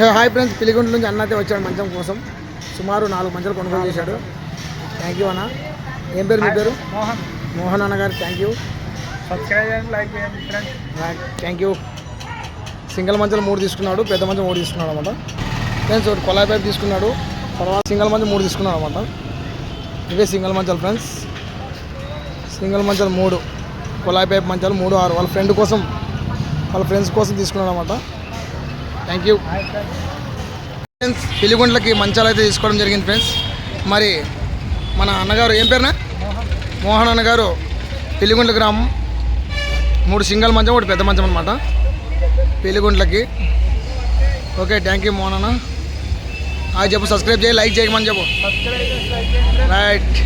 Hey hi friends పిలిగుంట నుంచి అన్న అయితే వచ్చాడు మంచం కోసం. సుమారు నాలుగు మంచాలు కొనుగోలు చేశాడు. థ్యాంక్ యూ అన్న. ఏం పేరు మీ పేరు? మోహన్. మోహన్ అన్న గారు thank you like thank you single మంచాలు మూడు తీసుకున్నాడు పెద్ద మంచం మూడు తీసుకున్నాడు అనమాట ఫ్రెండ్స్ ఒకటి కొలాయి పైప్ తీసుకున్నాడు తర్వాత సింగిల్ మంచం మూడు తీసుకున్నాడు అనమాట ఇవే సింగిల్ మంచాలు ఫ్రెండ్స్ సింగిల్ మంచాలు మూడు కొలాయి పైప్ మంచాలు మూడు ఆరు. వాళ్ళ ఫ్రెండ్ కోసం వాళ్ళ ఫ్రెండ్స్ కోసం తీసుకున్నాడు అనమాట థ్యాంక్ యూ ఫ్రెండ్స్ పిలిగుండ్లకి మంచాలు అయితే తీసుకోవడం జరిగింది ఫ్రెండ్స్ మరి మన అన్నగారు ఏం పేరునా? మోహన్ మోహన్ అన్న గారు పిలిగుండ్ల గ్రామం. మూడు సింగల్ మంచం ఒకటి పెద్ద మంచం అనమాట పిలిగుండ్లకి. ఓకే థ్యాంక్ యూ మోహన్ అన్న. ఆ చెప్పు సబ్స్క్రైబ్ చేయి లైక్ చేయమని చెప్పు? రైట్